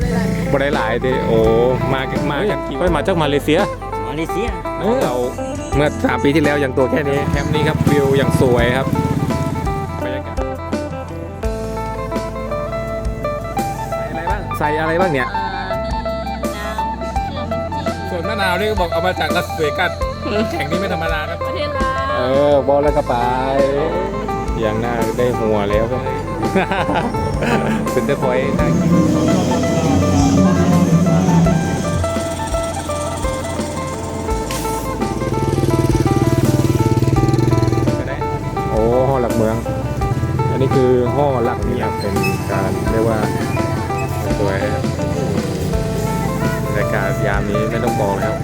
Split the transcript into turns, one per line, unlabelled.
ป็นไร
บ่ได้หลายเด้โอ้มามากันกี่วันมาจา
กมาเลเซีย
มาเลเซีย
เออเราเมื่อสามปีที่แล้วยังตัวแค่นี้แคมป์นี้ครับวิวอย่างสวยครับบรรยากาศใส่อะไรบ้างใส่อะไรบ้างเนี่ย
เอ่อมีน้ำเชื่อมจีส่วน
มะนาวนี่ก็บอกเอามาจากลัสเวกัสแข่งนี้ไม่ธรรมดาครับ
ประเทศลาเอ
วอบอลแล้วก็ไปอย่างหน้าได้หัวแล้วครับ เป็นเตอร์พอยต์น่ากินโอ้ห่อหลักเมือง อันนี้คือห่อหลักนี่เป็นการเรียกว่าสวยบรรยากาศยามนี้ไม่ต้องบอกแล้ว